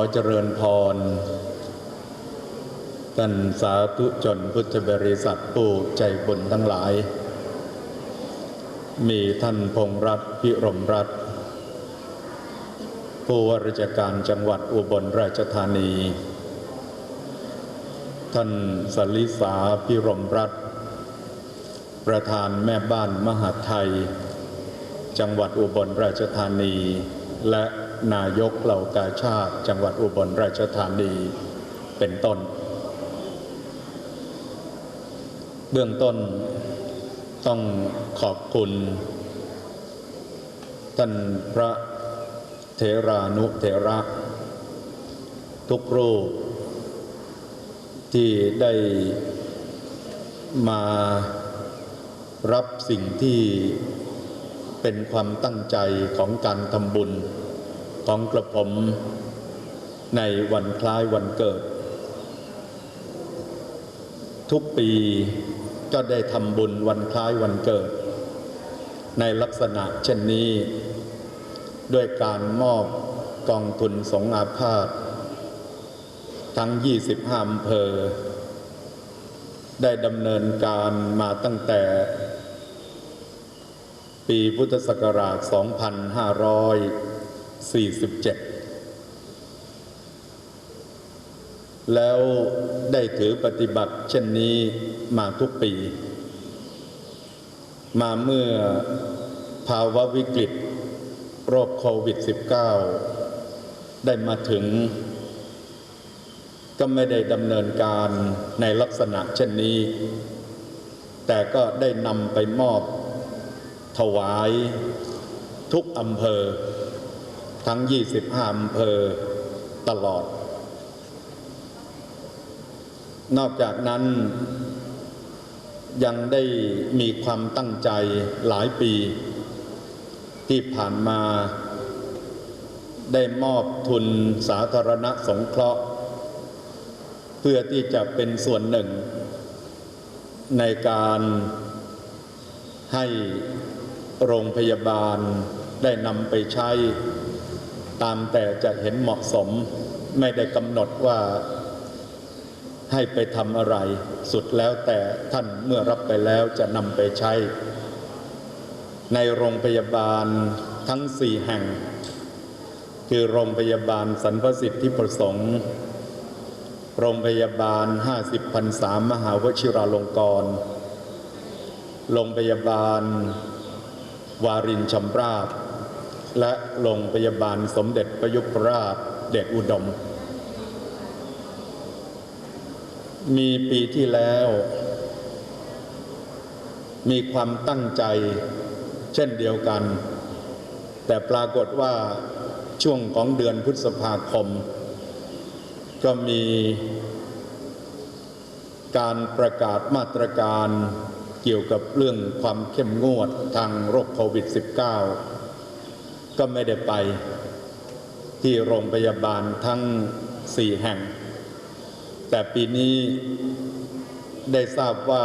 ขอเจริญพรท่านสาธุชนพุทธบริษัทผู้ใจบุญทั้งหลาย มีท่านพงษ์รัตน์พิรมรัตน์ผู้ว่าราชการจังหวัดอุบลราชธานี ท่านสลิสาพิรมรัตน์ประธานแม่บ้านมหาไทย จังหวัดอุบลราชธานี และนายกเหล่ากาชาติ จังหวัดอุบลราชธานีเป็นต้น เบื้องต้นต้องขอบคุณ ท่านพระเทรานุเทระ ทุกรูป ที่ได้มารับสิ่งที่ เป็นความตั้งใจของการทำบุญของกระผมในวันคล้ายวันเกิด ทุกปีก็ได้ทำบุญวันคล้ายวันเกิด ในลักษณะเช่นนี้ ด้วยการมอบกองทุนสงอาพาธทั้ง 25อำเภอ ได้ดำเนินการมาตั้งแต่ ปีพุทธศักราช 2547 แล้วได้ถือปฏิบัติเช่นนี้มาทุกปี มาเมื่อภาวะวิกฤตโรคโควิด -19 ได้มาถึง ก็ไม่ได้ดำเนินการในลักษณะเช่นนี้ แต่ก็ได้นำไปมอบ ถวายทุกอำเภอ ทั้ง 25 อำเภอตลอด นอกจากนั้นยังได้มีความตั้งใจหลายปี ที่ผ่านมาได้มอบทุนสาธารณสงเคราะห์ เพื่อที่จะเป็นส่วนหนึ่ง ในการให้ โรงพยาบาลได้นำไปใช้ ตามแต่จะเห็นเหมาะสม ไม่ได้กำหนดว่าให้ไปทำอะไร สุดแล้วแต่ท่านเมื่อรับไปแล้วจะนำไปใช้ ในโรงพยาบาลทั้งสี่แห่ง คือโรงพยาบาลสรรพสิทธิประสงค์ โรงพยาบาล 50พรรษามหาวชิราลงกรณ์โรงพยาบาล วารินชำราบ และโรงพยาบาลสมเด็จประยุพราชเดชอุดม มีปีที่แล้ว มีความตั้งใจเช่นเดียวกัน แต่ปรากฏว่าช่วงของเดือนพฤษภาคม ก็มีการประกาศมาตรการ กี่ยวกับเรื่องความเข้มงวดทางโรคโควิด -19 ก็ไม่ได้ไปที่โรงพยาบาลทั้งสี่แห่ง แต่ปีนี้ได้ทราบว่า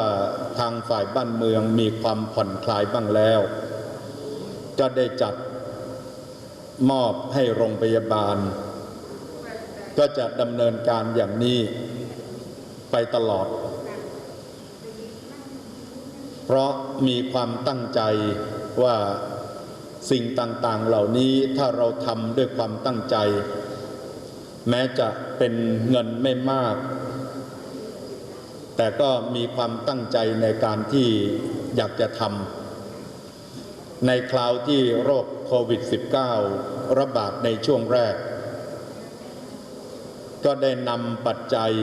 ทางฝ่ายบ้านเมืองมีความผ่อนคลายบ้างแล้ว ก็ได้จัดมอบให้โรงพยาบาล ก็จะดำเนินการอย่างนี้ไปตลอด เพราะมีความตั้งใจว่าสิ่งต่างๆเหล่านี้ถ้าเราทำด้วยความตั้งใจ แม้จะเป็นเงินไม่มาก แต่ก็มีความตั้งใจในการที่อยากจะทำในคราวที่โรคโควิด -19 ระบาดในช่วงแรก ก็ได้นำปัจจัย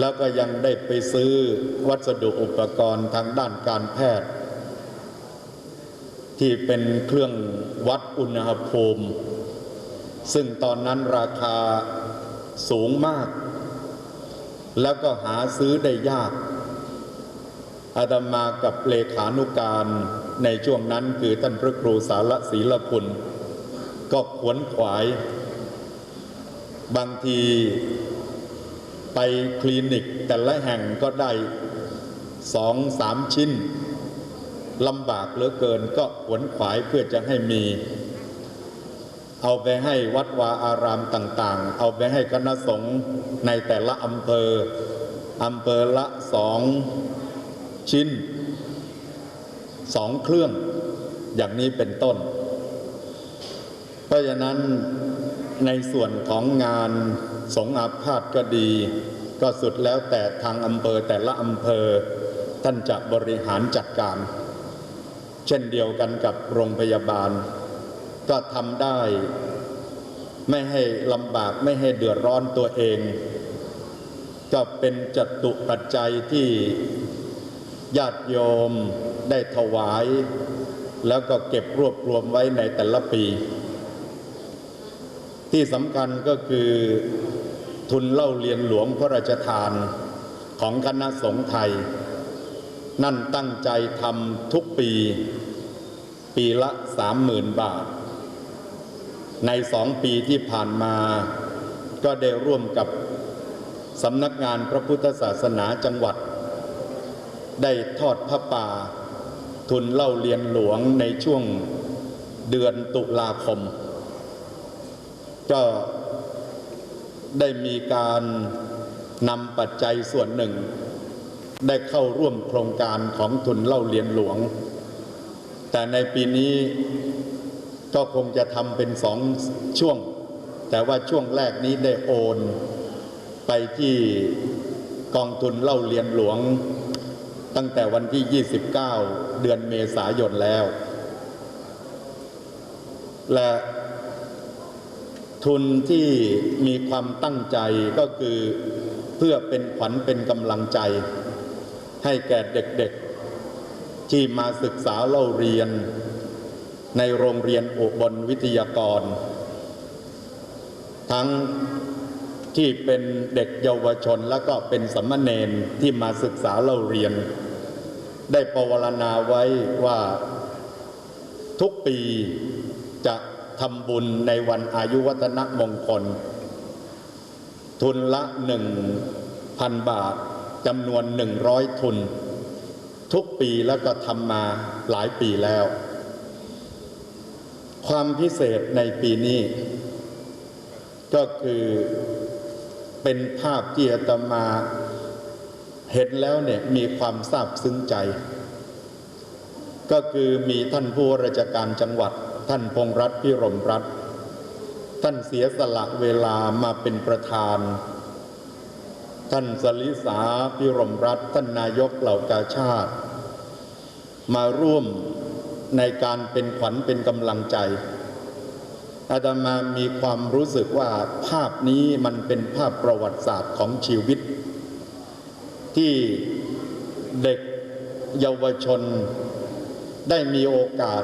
แล้วก็ยังได้ไปซื้อวัสดุอุปกรณ์ทางด้านการแพทย์ ที่เป็นเครื่องวัดอุณหภูมิ ซึ่งตอนนั้นราคาสูงมาก แล้วก็หาซื้อได้ยากอาตมากับเลขานุการในช่วงนั้นคือท่านพระครูสารศีลคุณ ก็ขวนขวาย บางที ไปคลินิกแต่ละแห่งก็ได้สองสามชิ้นลำบากเหลือเกินก็ขวนขวายเพื่อจะให้มี เอาไปให้วัดวาอารามต่าง ๆ เอาไปให้คณะสงฆ์ในแต่ละอำเภออำเภอละสองชิ้นสองเครื่องอย่างนี้เป็นต้น เพราะฉะนั้นในส่วนของงาน สงอาพาธก็ดี ก็สุดแล้วแต่ทางอำเภอแต่ละอำเภอ ท่านจะบริหารจัดการ เช่นเดียวกันกับโรงพยาบาล ก็ทำได้ ไม่ให้ลำบากไม่ให้เดือดร้อนตัวเอง ก็เป็นจตุปัจจัยที่ญาติโยมได้ถวาย แล้วก็เก็บรวบรวมไว้ในแต่ละปีที่สำคัญก็คือ ทุนเล่าเรียนหลวงพระราชทานของคณะสงฆ์ไทย นั่นตั้งใจทำทุกปี ปีละสามหมื่นบาท ในสองปีที่ผ่านมา ก็ได้ร่วมกับสำนักงานพระพุทธศาสนาจังหวัด ได้ทอดพระป่า ทุนเล่าเรียนหลวงในช่วงเดือนตุลาคม ก็ ได้มีการนำปัจจัยส่วนหนึ่ง ได้เข้าร่วมโครงการของทุนเล่าเรียนหลวง แต่ในปีนี้ก็คงจะทำเป็นสองช่วง แต่ว่าช่วงแรกนี้ได้โอน ไปที่กองทุนเล่าเรียนหลวง ตั้งแต่วันที่ 29 เดือนเมษายนแล้ว และ ทุนที่มีความตั้งใจก็คือเพื่อเป็นขวัญเป็นกำลังใจ ให้แก่เด็กๆ ที่มาศึกษาเล่าเรียน ในโรงเรียนอุบลวิทยากร ทั้งที่เป็นเด็กเยาวชนและก็เป็นสมมเนนที่มาศึกษาเล่าเรียน ได้ปวารณาไว้ว่าทุกปีจะ ทำบุญในวันอายุวัฒนมงคล ทุนละหนึ่งพันบาทจำนวนหนึ่งร้อยทุน ทุกปีแล้วก็ทำมาหลายปีแล้ว ความพิเศษในปีนี้ ก็คือเป็นภาพที่อาตมาเห็นแล้วเนี่ยมีความซาบซึ้งใจ ก็คือมีท่านผู้ราชการจังหวัด ท่านพงษ์รัตพิรมรัตท่านเสียสละเวลามาเป็นประธาน ท่านสลิสาพิรมรัตท่านนายกเหล่ากาชาติ มาร่วมในการเป็นขวัญเป็นกำลังใจอาตมามีความรู้สึกว่าภาพนี้มันเป็นภาพประวัติศาสตร์ของชีวิต ที่เด็กเยาวชนได้มีโอกาส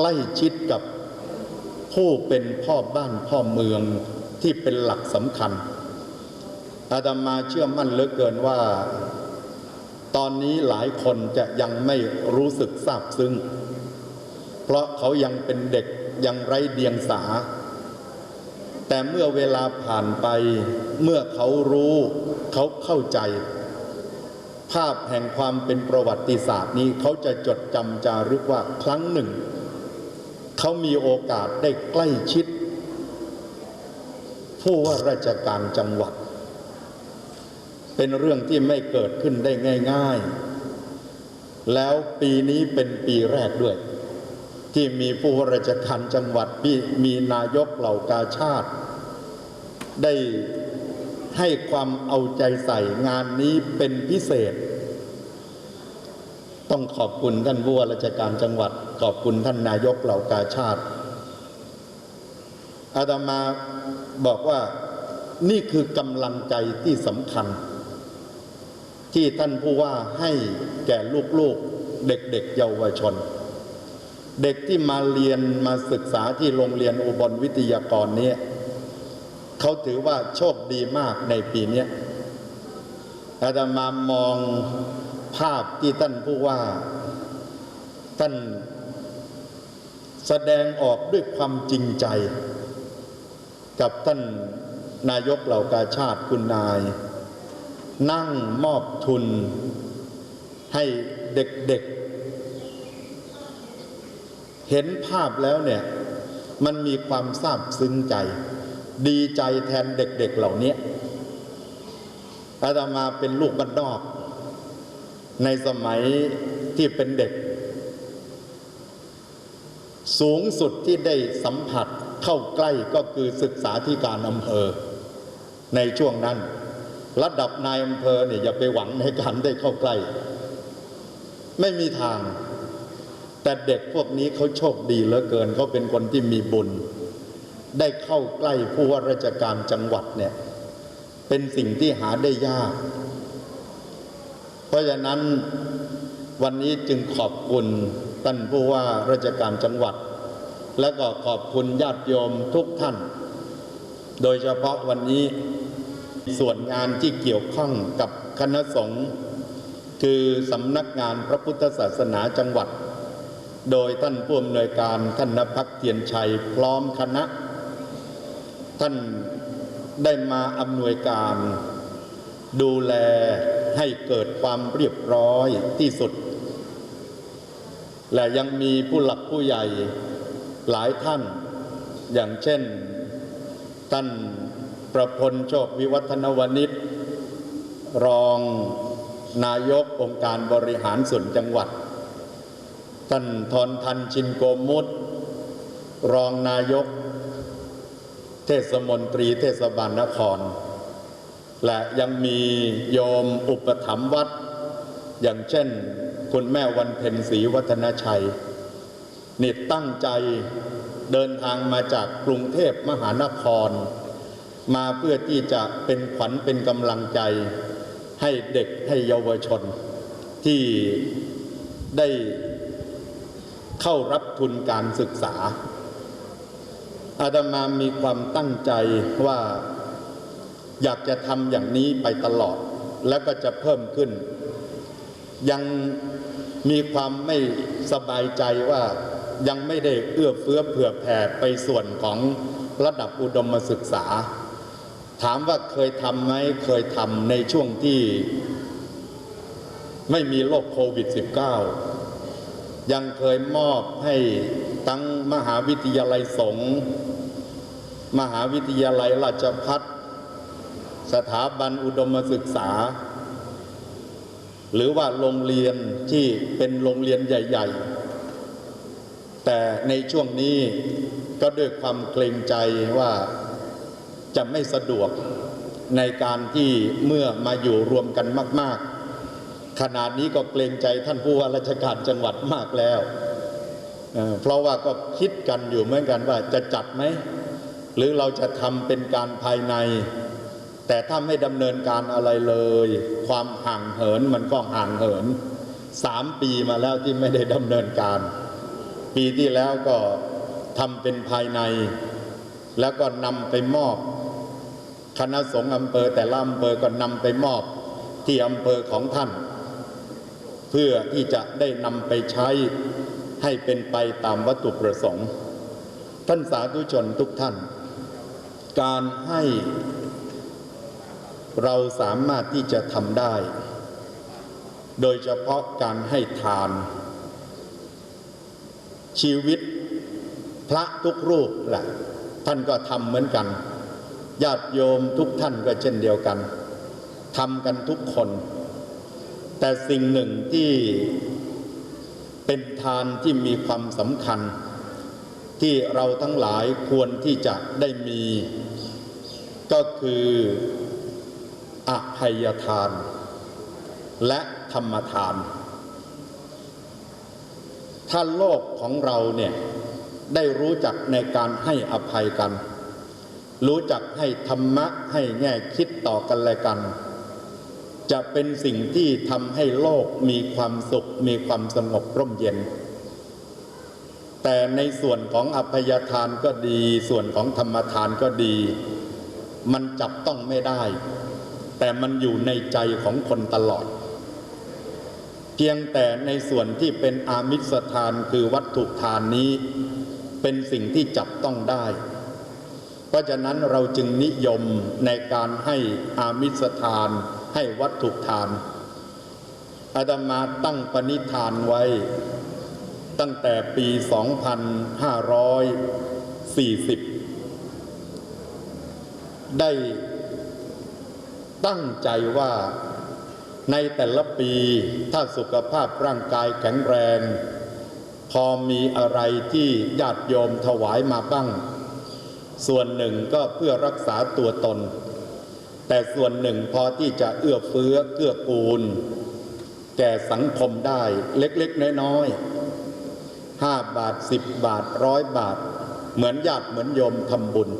ใกล้ชิดกับผู้เป็นพ่อบ้านพ่อเมืองที่เป็นหลักสำคัญ อาตมาเชื่อมั่นเหลือเกินว่า ตอนนี้หลายคนจะยังไม่รู้สึกซาบซึ้ง เพราะเขายังเป็นเด็กยังไร้เดียงสา แต่เมื่อเวลาผ่านไป เมื่อเขารู้เขาเข้าใจ ภาพแห่งความเป็นประวัติศาสตร์นี้เขาจะจดจำจารึกว่าครั้งหนึ่ง เขามีโอกาสได้ใกล้ชิด ผู้ว่าราชการจังหวัด เป็นเรื่องที่ไม่เกิดขึ้นได้ง่าย ๆ แล้วปีนี้เป็นปีแรกด้วย ที่มีผู้ว่าราชการจังหวัดมีมีนายกเหล่ากาชาติ ได้ให้ความเอาใจใส่งานนี้เป็นพิเศษ ต้องขอบคุณท่านผู้ว่าราชการจังหวัด ขอบคุณท่านนายกเหล่ากาชาติ อาตมาบอกว่านี่คือกำลังใจที่สำคัญ ที่ท่านผู้ว่าให้แก่ลูกๆเด็กๆเยาวชน เด็กที่มาเรียนมาศึกษาที่โรงเรียนอุบลวิทยากรนี้เขาถือว่าโชคดีมากในปีนี้อาตมามอง ภาพที่ท่านผู้ว่า ท่านแสดงออกด้วยความจริงใจ กับท่านนายกเหล่ากาชาติคุณนาย นั่งมอบทุนให้เด็กๆ เห็นภาพแล้วเนี่ย มันมีความซาบซึ้งใจ ดีใจแทนเด็กๆเหล่านี้อาตมาเป็นลูกบ้านนอก ในสมัยที่เป็นเด็ก สูงสุดที่ได้สัมผัสเข้าใกล้ก็คือศึกษาที่การอำเภอ ในช่วงนั้น ระดับนายอำเภอเนี่ยอย่าไปหวังในการได้เข้าใกล้ ไม่มีทาง แต่เด็กพวกนี้เขาโชคดีเหลือเกินเขาเป็นคนที่มีบุญ ได้เข้าใกล้ผู้ว่าราชการจังหวัดเนี่ยเป็นสิ่งที่หาได้ยาก เพราะฉะนั้นวันนี้จึงขอบคุณท่านผู้ว่าราชการจังหวัด และก็ขอบคุณญาติโยมทุกท่าน โดยเฉพาะวันนี้ส่วนงานที่เกี่ยวข้องกับคณะสงฆ์คือสำนักงานพระพุทธศาสนาจังหวัด โดยท่านผู้อำนวยการท่านนภักเทียนชัยพร้อมคณะ ท่านได้มาอำนวยการดูแล ให้เกิดความเรียบร้อยที่สุด และยังมีผู้หลักผู้ใหญ่หลายท่าน อย่างเช่น ท่านประพลโชควิวัฒนวณิชรองนายกองค์การบริหารส่วนจังหวัด ท่านทรทันชินโกมุตรองนายก เทศมนตรีเทศบาลนคร และยังมีโยมอุปถัมภ์วัด อย่างเช่น คุณแม่วันเพ็ญศรีวัฒนชัยนี่ตั้งใจเดินทางมาจากกรุงเทพมหานคร มาเพื่อที่จะเป็นขวัญเป็นกำลังใจ ให้เด็กให้เยาวชน ที่ได้เข้ารับทุนการศึกษาอาตมามีความตั้งใจว่า อยากจะทำอย่างนี้ไปตลอด และก็จะเพิ่มขึ้น ยังมีความไม่สบายใจว่ายังไม่ได้เอื้อเฟื้อเผื่อแผ่ไปส่วนของระดับอุดมศึกษา ถามว่าเคยทำไหมเคยทำในช่วงที่ไม่มีโรคโควิด -19 ยังเคยมอบให้ทั้งมหาวิทยาลัยสงฆ์มหาวิทยาลัยราชพัฒ สถาบันอุดมศึกษา หรือว่าโรงเรียนที่เป็นโรงเรียนใหญ่ ๆ แต่ในช่วงนี้ก็ด้วยความเกรงใจว่าจะไม่สะดวกในการที่เมื่อมาอยู่รวมกันมาก ๆ ขนาดนี้ก็เกรงใจท่านผู้ว่าราชการจังหวัดมากแล้ว เพราะว่าก็คิดกันอยู่เหมือนกันว่าจะจัดไหม หรือเราจะทำเป็นการภายใน แต่ถ้าไม่ดำเนินการอะไรเลย ความห่างเหินมันก็ห่างเหินสามปีมาแล้วที่ไม่ได้ดำเนินการ ปีที่แล้วก็ทำเป็นภายใน แล้วก็นำไปมอบ คณะสงฆ์อำเภอแต่ละอำเภอก็นำไปมอบที่อำเภอของท่าน เพื่อที่จะได้นำไปใช้ให้เป็นไปตามวัตถุประสงค์ ท่านสาธุชนทุกท่าน การให้ เราสามารถที่จะทำได้ โดยเฉพาะการให้ทาน ชีวิตพระทุกรูปแหละท่านก็ทำเหมือนกันญาติโยมทุกท่านก็เช่นเดียวกันทำกันทุกคน แต่สิ่งหนึ่งที่เป็นทานที่มีความสำคัญ ที่เราทั้งหลายควรที่จะได้มี ก็คือ อภัยทาน และธรรมทาน ถ้าโลกของเราเนี่ยได้รู้จักในการให้อภัยกัน รู้จักให้ธรรมะให้แง่คิดต่อกันและกัน จะเป็นสิ่งที่ทำให้โลกมีความสุข มีความสงบร่มเย็น แต่ในส่วนของอภัยทานก็ดี ส่วนของธรรมทานก็ดี มันจับต้องไม่ได้ แต่มันอยู่ในใจของคนตลอด เพียงแต่ในส่วนที่เป็นอามิสทานคือวัตถุทานนี้เป็นสิ่งที่จับต้องได้ เพราะฉะนั้นเราจึงนิยมในการให้อามิสทานให้วัตถุทานอาตมาตั้งปณิธานไว้ ตั้งแต่ปี 2545ได้ ตั้งใจว่าในแต่ละปีถ้าสุขภาพร่างกายแข็งแรง พอมีอะไรที่ญาติโยมถวายมาบ้าง ส่วนหนึ่งก็เพื่อรักษาตัวตน แต่ส่วนหนึ่งพอที่จะเอื้อเฟื้อเกื้อกูล แก่สังคมได้เล็กๆน้อยๆห้าบาทสิบบาทร้อยบาท เหมือนญาติเหมือนโยมทำบุญ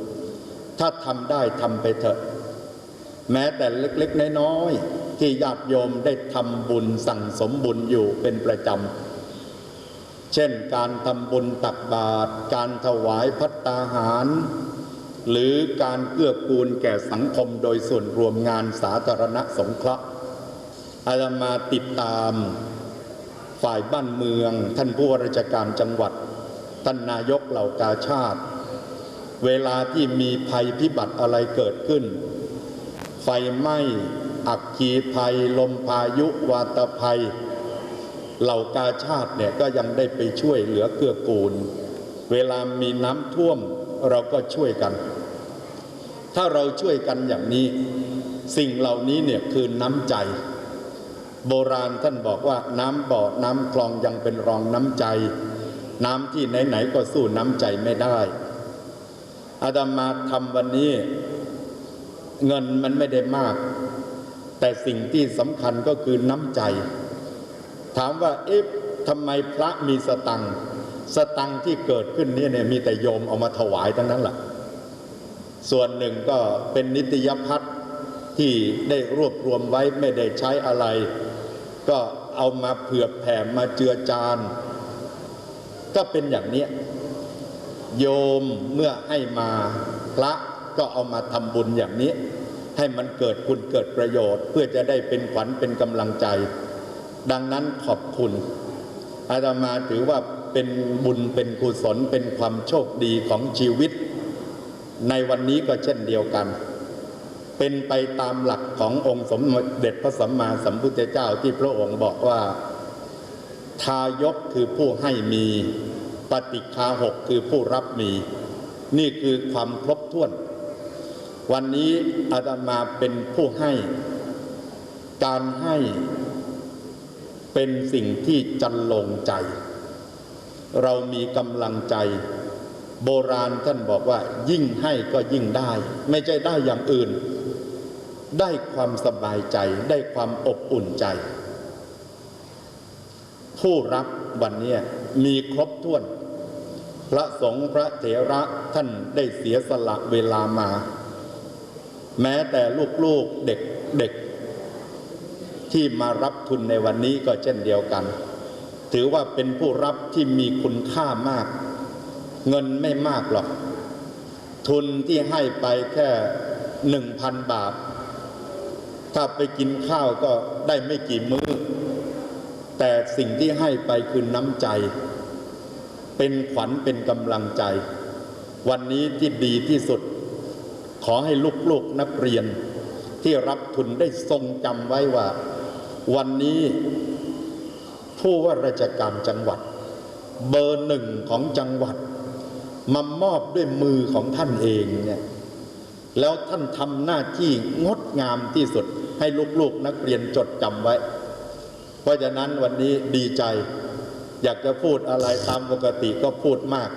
ถ้าทำได้ทำไปเถอะ แม้แต่เล็กๆ น้อยๆ ที่ญาติโยมได้ทำบุญสั่งสมบุญอยู่เป็นประจำ เช่นการทำบุญตักบาตรการถวายพัตตาหาร หรือการเกื้อกูลแก่สังคมโดยส่วนรวมงานสาธารณสงเคราะห์อาตมาติดตามฝ่ายบ้านเมือง ท่านผู้ว่าราชการจังหวัด ท่านนายกเหล่ากาชาติ เวลาที่มีภัยพิบัติอะไรเกิดขึ้น ฟไหม้ อักขีภัย ลมพายุวาตภัย เหล่ากาชาติเนี่ยก็ยังได้ไปช่วยเหลือเกื้อกูล เวลามีน้ำท่วมเราก็ช่วยกัน ถ้าเราช่วยกันอย่างนี้ สิ่งเหล่านี้เนี่ยคือน้ำใจ โบราณท่านบอกว่าน้ำบ่อ น้ำคลองยังเป็นรองน้ำใจ น้ำที่ไหนๆก็สู้น้ำใจไม่ได้อาดามาทำวันนี้ เงินมันไม่ได้มาก แต่สิ่งที่สำคัญก็คือน้ำใจ ถามว่าเอ๊ะทำไมพระมีสตังสตังที่เกิดขึ้นนี่เนี่ยมีแต่โยมเอามาถวายทั้งนั้นแหละส่วนหนึ่งก็เป็นนิตยพัฒน์ที่ได้รวบรวมไว้ไม่ได้ใช้อะไร ก็เอามาเผื่อแผ่มาเจือจานก็เป็นอย่างเนี้ยโยมเมื่อให้มาพระ ก็เอามาทำบุญอย่างนี้ ให้มันเกิดคุณเกิดประโยชน์ เพื่อจะได้เป็นขวัญเป็นกำลังใจ ดังนั้นขอบคุณอาตมาถือว่าเป็นบุญเป็นกุศลเป็นความโชคดีของชีวิต ในวันนี้ก็เช่นเดียวกัน เป็นไปตามหลักขององค์สมเด็จพระสัมมาสัมพุทธเจ้าที่พระองค์บอกว่า ทายกคือผู้ให้มีปฏิคาหกคือผู้รับมี นี่คือความครบถ้วน วันนี้อาตมาเป็นผู้ให้ การให้เป็นสิ่งที่จันลงใจ เรามีกำลังใจ โบราณท่านบอกว่า ยิ่งให้ก็ยิ่งได้ ไม่ใช่ได้อย่างอื่น ได้ความสบายใจ ได้ความอบอุ่นใจ ผู้รับวันนี้มีครบถ้วน พระสงฆ์พระเถระท่านได้เสียสละเวลามา แม้แต่ลูกๆเด็กเด็กที่มารับทุนในวันนี้ก็เช่นเดียวกัน ถือว่าเป็นผู้รับที่มีคุณค่ามาก เงินไม่มากหรอก ทุนที่ให้ไปแค่หนึ่งพันบาท ถ้าไปกินข้าวก็ได้ไม่กี่มื้อ แต่สิ่งที่ให้ไปคือน้ำใจ เป็นขวัญเป็นกำลังใจ วันนี้ที่ดีที่สุด อให้ลูกๆนักเรียน ที่รับทุนได้ทรงจำไว้ว่า วันนี้ผู้ว่าราชการจังหวัด เบอร์หนึ่งของจังหวัดมามอบด้วยมือของท่านเองเนี่ยแล้วท่านทำหน้าที่งดงามที่สุดให้ลูกๆนักเรียนจดจำไว้ เพราะฉะนั้นวันนี้ดีใจ อยากจะพูดอะไรตามปกติก็พูดมาก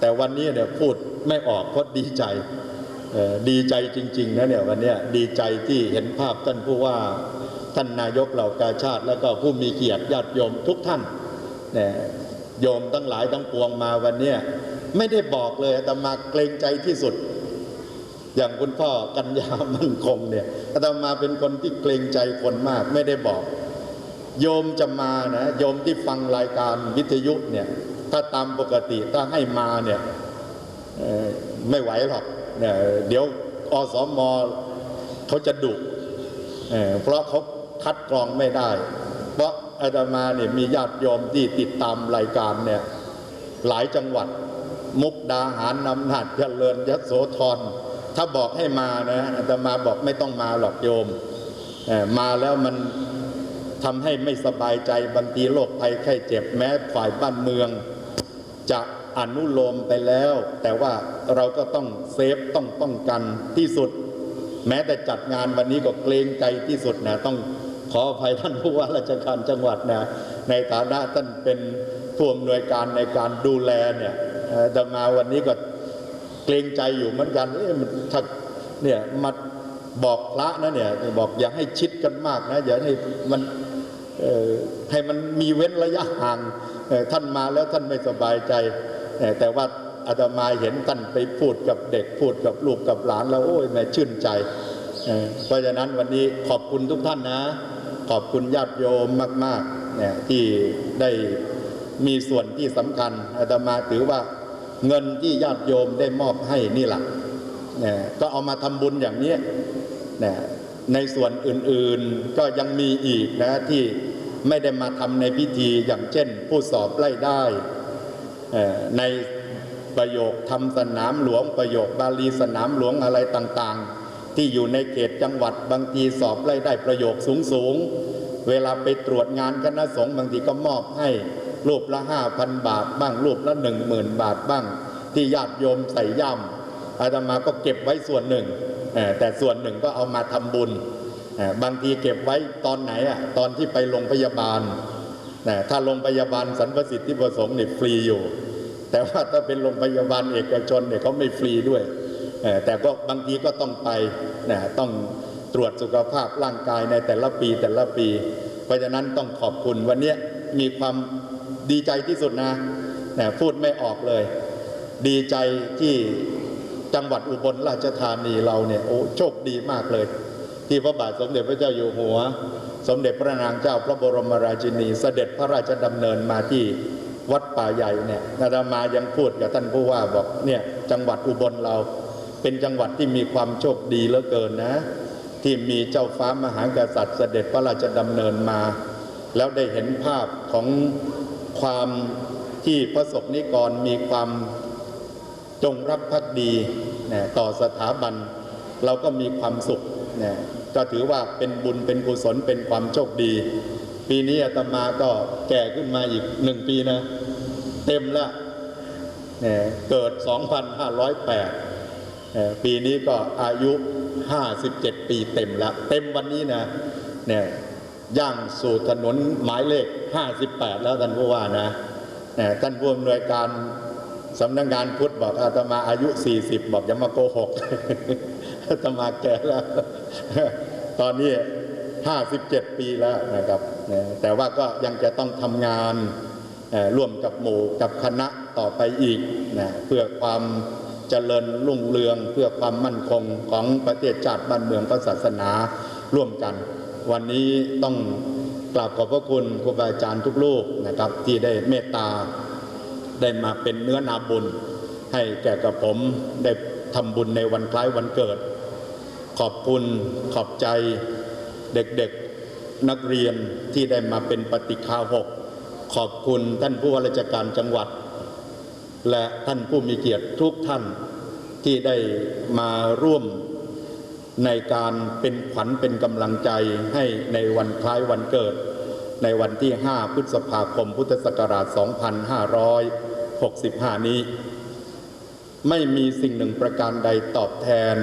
แต่วันนี้เนี่ยพูดไม่ออกเพราะดีใจ ดีใจจริงๆนะเนี่ยวันนี้ดีใจที่เห็นภาพท่านผู้ว่าท่านนายกเหล่ากาชาติ แล้วก็ผู้มีเกียรติญาติโยมทุกท่านเนี่ยโยมทั้งหลายทั้งปวงมาวันนี้ไม่ได้บอกเลยแต่มาเกรงใจที่สุด อย่างคุณพ่อกัญญามั่นคงเนี่ยอาตมาเป็นคนที่เกรงใจคนมากไม่ได้บอก โยมจะมานะโยมที่ฟังรายการวิทยุเนี่ยถ้าตามปกติถ้าให้มาเนี่ยไม่ไหวหรอก เนี่ยเดี๋ยวอสมเขาจะดุเอ่อเพราะเขาคัดกรองไม่ได้ เพราะอาตมาเนี่ยมีญาติโยมที่ติดตามรายการเนี่ยหลายจังหวัดมุกดาหารนำหนาจเจริญยโสธรถ้าบอกให้มานะอาตมาบอกไม่ต้องมาหรอกโยมมาแล้วมันทำให้ไม่สบายใจบางทีโรคภัยไข้เจ็บแม้ฝ่ายบ้านเมือง จะ อนุโลมไปแล้ว แต่ว่าเราก็ต้องเซฟต้องป้องกันที่สุด แม้แต่จัดงานวันนี้ก็เกรงใจที่สุดนะต้องขออภัยท่านผู้ว่าราชการจังหวัดนะในฐานะท่านเป็นผู้อำนวยการในการดูแลเนี่ยเอ่อแต่มาวันนี้ก็เกรงใจอยู่เหมือนกันเอ๊ะมันถ้าเนี่ยมาบอกพระนะเนี่ยบอกอย่าให้ชิดกันมากนะอย่าให้มันให้มันมีเว้นระยะห่างท่านมาแล้วท่านไม่สบายใจ แต่ว่าอาตมาเห็นท่านไปพูดกับเด็กพูดกับลูกกับหลานแล้วโอ้ยแม่ชื่นใจเเพราะฉะนั้นวันนี้ขอบคุณทุกท่านนะ ขอบคุณญาติโยมมากๆเนี่ยที่ได้มีส่วนที่สำคัญอาตมาถือว่าเงินที่ญาติโยมได้มอบให้นี่แหละเนี่ยก็เอามาทำบุญอย่างนี้ยนะในส่วนอื่นๆก็ยังมีอีกนะที่ไม่ได้มาทำในพิธีอย่างเช่น ผู้สอบไล่ได้ ในประโยคทำสนามหลวงประโยคบาลีสนามหลวงอะไรต่างๆ ที่อยู่ในเขตจังหวัดบางทีสอบไล่ได้ประโยคสูงๆ เวลาไปตรวจงานคณะสงฆ์บางทีก็มอบให้รูปละห้าพันบาทบ้างรูปละหนึ่งหมื่นบาทบ้าง ที่ญาติโยมใส่ย่ำอาตมาก็เก็บไว้ส่วนหนึ่ง แต่ส่วนหนึ่งก็เอามาทำบุญ บางทีเก็บไว้ตอนไหนอะตอนที่ไปโรงพยาบาล นะถ้าโรงพยาบาลสรรพสิทธิประสงค์เนี่ยฟรีอยู่ แต่ว่าถ้าเป็นโรงพยาบาลเอกชนเนี่ยเขาไม่ฟรีด้วย แต่ก็บางทีก็ต้องไปนะต้องตรวจสุขภาพร่างกายในแต่ละปีแต่ละปี เพราะฉะนั้นต้องขอบคุณวันนี้มีความดีใจที่สุดนะนะพูดไม่ออกเลย ดีใจที่จังหวัดอุบลราชธานีเราเนี่ยโอ้โชคดีมากเลย ที่พระบาทสมเด็จพระเจ้าอยู่หัว สมเด็จพระนางเจ้าพระบรมราชินี เสด็จพระราชดำเนินมาที่วัดป่าใหญ่เนี่ยอาตมายังพูดกับท่านผู้ว่าบอกเนี่ยจังหวัดอุบลเรา เป็นจังหวัดที่มีความโชคดีเหลือเกินนะ ที่มีเจ้าฟ้ามหากษัตริย์ เสด็จพระราชดำเนินมา แล้วได้เห็นภาพของความที่พระสงฆ์นิกรมีความจงรักภักดีนะต่อสถาบัน เราก็มีความสุขนะ ก็ถือว่าเป็นบุญเป็นกุศลเป็นความโชคดี ปีนี้อาตมาก็แก่ขึ้นมาอีกหนึ่งปีนะ เต็มแล้วนะเกิด 2,508 ปีนี้ก็อายุ 57 ปีเต็มล้วเต็มวันนี้นะเนี่ยย่างสู่ถนนหมายเลข 58 แล้วท่านผู้ว่านะเนี่ยท่านผู้อำนวยการสำนักงานพุทธบอกอาตมาอายุ 40 บอกอย่ามาโกหกอาตมาแก่แล้ว ตอนนี้ 57 ปีแล้วนะครับ แต่ว่าก็ยังจะต้องทำงานร่วมกับหมู่กับคณะต่อไปอีกนะเพื่อความเจริญรุ่งเรืองเพื่อความมั่นคงของประเทศชาติบ้านเมืองพระศาสนาร่วมกัน วันนี้ต้องกราบขอบพระคุณครูบาอาจารย์ทุกลูกนะครับ ที่ได้เมตตาได้มาเป็นเนื้อนาบุญ ให้แก่กับผมได้ทำบุญในวันคล้ายวันเกิด ขอบคุณขอบใจเด็กๆนักเรียนที่ได้มาเป็นปฏิคาหก ขอบคุณท่านผู้ว่าราชการจังหวัด และท่านผู้มีเกียรติทุกท่านที่ได้มาร่วมในการเป็นขวัญเป็นกำลังใจให้ในวันคล้ายวันเกิด ในวันที่ 5 พฤษภาคม พุทธศักราช 2565 นี้ ไม่มีสิ่งหนึ่งประการใดตอบแทน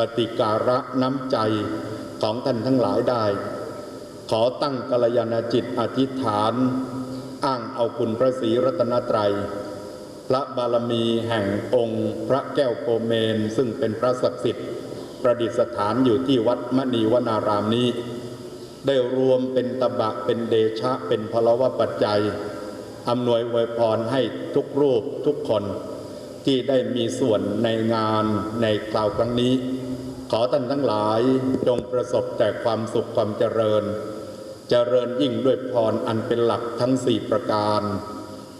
ปฏิการะน้ำใจของท่านทั้งหลายได้ ขอตั้งกัลยาณจิตอธิษฐาน อ้างเอาคุณพระศรีรัตนตรัย พระบารมีแห่งองค์พระแก้วโกเมน ซึ่งเป็นพระศักดิ์สิทธิ์ ประดิษฐานอยู่ที่วัดมณีวนารามนี้ ได้รวมเป็นตบะเป็นเดชะเป็นพลวปัจจัยอำนวยอวยพรให้ทุกรูปทุกคนที่ได้มีส่วนในงานในคราวครั้งนี้ ขอท่านทั้งหลายจงประสบแต่ความสุขความเจริญ เจริญยิ่งด้วยพรอันเป็นหลักทั้งสี่ประการ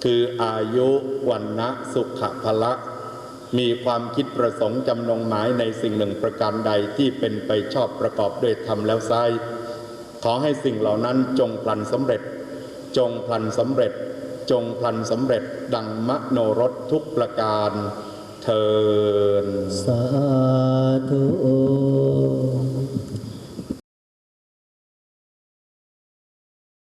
คืออายุวันนะสุขภละมีความคิดประสงค์จำนงหมายในสิ่งหนึ่งประการใดที่เป็นไปชอบประกอบด้วยธรรมแล้วไซขอให้สิ่งเหล่านั้นจงพลันสำเร็จ จงพลันสำเร็จ จงพลันสำเร็จ ดังมโนรสทุกประการ เทินสาธุ